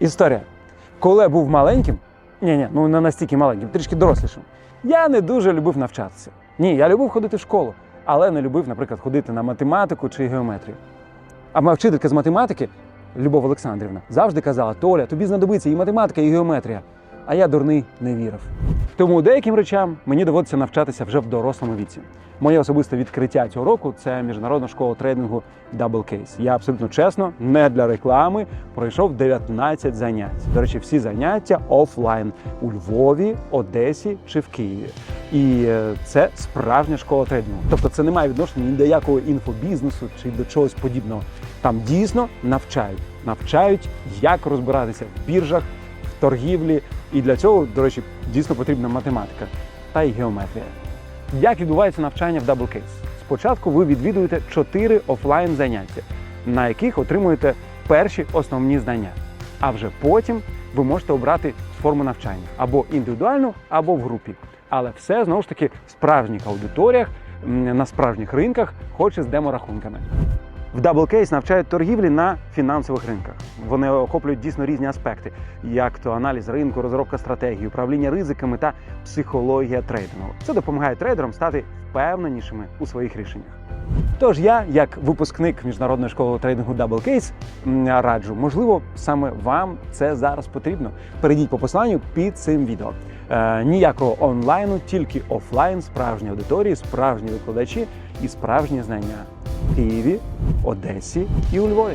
Історія. Коли я був маленьким, ні, ні, ну не настільки маленьким, трішки дорослішим, я не дуже любив навчатися. Ні, я любив ходити в школу, але не любив, наприклад, ходити на математику чи геометрію. А моя вчителька з математики, Любов Олександрівна, завжди казала: Толя, тобі знадобиться і математика, і геометрія. А я дурний не вірив. Тому деяким речам мені доводиться навчатися вже в дорослому віці. Моє особисте відкриття цього року це міжнародна школа трейдингу Double Case. Я абсолютно чесно, не для реклами, пройшов 19 занять. До речі, всі заняття офлайн у Львові, Одесі чи в Києві. І е, це справжня школа трейдингу. Тобто це не має відношення ні до якого інфобізнесу чи до чогось подібного. Там дійсно навчають, навчають, як розбиратися в біржах, торгівлі. І для цього, до речі, дійсно потрібна математика та й геометрія. Як відбувається навчання в Double Case? Спочатку ви відвідуєте 4 офлайн заняття, на яких отримуєте перші основні знання. А вже потім ви можете обрати форму навчання або індивідуальну, або в групі. Але все знову ж таки в справжніх аудиторіях, на справжніх ринках, хоч і з деморахунками. В Double Case навчають торгівлі на фінансових ринках. Вони охоплюють дійсно різні аспекти, як то аналіз ринку, розробка стратегії, управління ризиками та психологія трейдингу. Це допомагає трейдерам стати впевненішими у своїх рішеннях. Тож я, як випускник міжнародної школи трейдингу Double Case, раджу, можливо, саме вам це зараз потрібно. Перейдіть по посиланню під цим відео. Е, ніякого онлайну, тільки офлайн, справжні аудиторії, справжні викладачі і справжні знання Києві, Одесі і у Львові.